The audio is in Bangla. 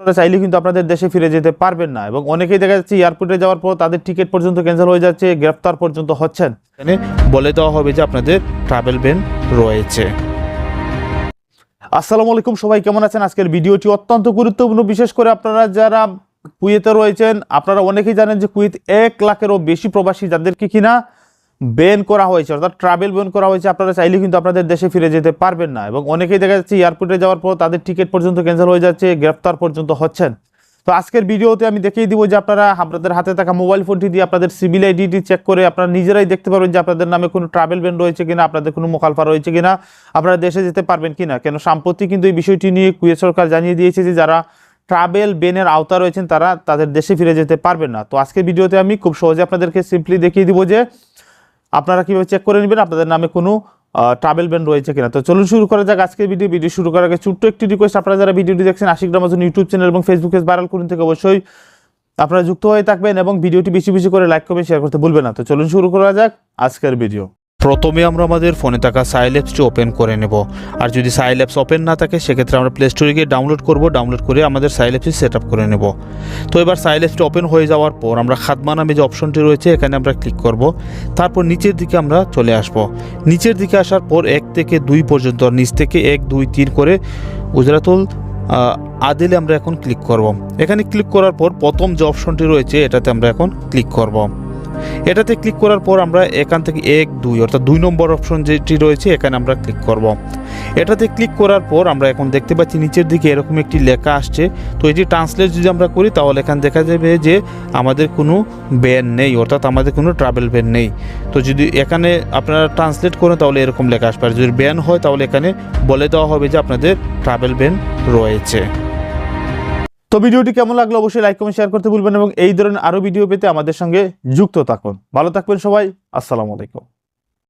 আপনারা চাইলে কিন্তু আপনাদের দেশে ফিরে যেতে পারবেন না। এবং অনেকেই দেখা যাচ্ছে এয়ারপোর্টে যাওয়ার পর তাদের টিকিট পর্যন্ত ক্যান্সেল হয়ে যাচ্ছে, গ্রেফতার পর্যন্ত হচ্ছেন। এখানে বলে দেওয়া হবে যে আপনাদের ট্রাভেল ব্যান রয়েছে। আসসালামু আলাইকুম, সবাই কেমন আছেন? আজকের ভিডিওটি অত্যন্ত গুরুত্বপূর্ণ। বিশেষ করে আপনারা যারা কুয়েতে রয়েছেন, আপনারা অনেকেই জানেন যে কুয়েত এক লাখেরও বেশি প্রবাসী, যাদেরকে কিনা বেন করা হয়েছে, অর্থাৎ ট্রাভেল বেন করা হয়েছে, আপনারা চাইলে কিন্তু আপনাদের দেশে ফিরে যেতে পারবেন না। এবং অনেকেই দেখা যাচ্ছে এয়ারপোর্টে যাওয়ার পর তাদের টিকিট পর্যন্ত ক্যান্সেল হয়ে যাচ্ছে, গ্রেফতার পর্যন্ত হচ্ছেন। তো আজকের ভিডিওতে আমি দেখিয়ে দিব যে আপনারা আপনাদের হাতে থাকা মোবাইল ফোনটি দিয়ে আপনাদের সিভিল আইডিটি চেক করে আপনারা নিজেরাই দেখতে পারবেন যে আপনাদের নামে কোনো ট্রাভেল ব্যান রয়েছে কিনা, আপনাদের কোনো মোকালফা রয়েছে কিনা, আপনারা দেশে যেতে পারবেন কিনা। কেন, সাম্প্রতিক কিন্তু এই বিষয়টি নিয়ে কুয়েত সরকার জানিয়ে দিয়েছে যে যারা ট্রাভেল বেনের আওতা রয়েছেন তারা তাদের দেশে ফিরে যেতে পারবেন না। তো আজকের ভিডিওতে আমি খুব সহজে আপনাদেরকে সিম্পলি দেখিয়ে দিব যে আপনারা কীভাবে চেক করে নেবেন? আপনাদের নামে কোনো ট্রাভেল ব্যান রয়েছে কিনা? তো চলুন শুরু করা যাক আজকের ভিডিও ভিডিও শুরু করার আগে ছোট্ট একটি রিকোয়েস্ট আপনারা যারা ভিডিওটি দেখছেন, আশিক রামাজন ইউটিউব চ্যানেল এবং ফেসবুকে ভাইরাল করুন থেকে অবশ্যই আপনারা যুক্ত হয়ে থাকবেন এবং ভিডিওটি বেশি বেশি করে লাইক করবেন শেয়ার করতে ভুলবেন না। তো চলুন শুরু করা যাক আজকের ভিডিও প্রথমে আমরা আমাদের ফোনে থাকা সাইল অ্যাপসটি ওপেন করে নেব। আর যদি সাইল অ্যাপস ওপেন না থাকে, সেক্ষেত্রে আমরা প্লে স্টোরে গিয়ে ডাউনলোড করব। ডাউনলোড করে আমাদের সাইল অ্যাপসটি সেট আপ করে নেব। তো এবার সাইল অ্যাপসটি ওপেন হয়ে যাওয়ার পর আমরা খাদমা নামে যে অপশনটি রয়েছে, এখানে আমরা ক্লিক করব। তারপর নিচের দিকে আমরা চলে আসব। নিচের দিকে আসার পর এক থেকে দুই পর্যন্ত নিচ থেকে এক, দুই, তিন করে গুজরাতুল আদিলে আমরা এখন ক্লিক করব। এখানে ক্লিক করার পর প্রথম যে অপশনটি রয়েছে, এটাতে আমরা এখন ক্লিক করব। এটাতে ক্লিক করার পর আমরা এখান থেকে এক, দুই, অর্থাৎ দুই নম্বর অপশন যেটি রয়েছে, এখানে আমরা ক্লিক করব। এটাতে ক্লিক করার পর আমরা এখন দেখতে পাচ্ছি নিচের দিকে এরকম একটি লেখা আসছে। তো এটি ট্রান্সলেট যদি আমরা করি, তাহলে এখানে দেখা যাবে যে আমাদের কোনো ব্যান নেই, অর্থাৎ আমাদের কোনো ট্রাভেল ব্যান নেই। তো যদি এখানে আপনারা ট্রান্সলেট করেন, তাহলে এরকম লেখা আসবে। যদি ব্যান হয়, তাহলে এখানে বলে দেওয়া হবে যে আপনাদের ট্রাভেল ব্যান রয়েছে। তো ভিডিওটি কেমন লাগল অবশ্যই লাইক কমেন্ট শেয়ার করতে ভুলবেন এবং এই ধরনের আরও ভিডিও পেতে আমাদের সঙ্গে যুক্ত থাকুন। ভালো থাকবেন সবাই, আসসালামু আলাইকুম।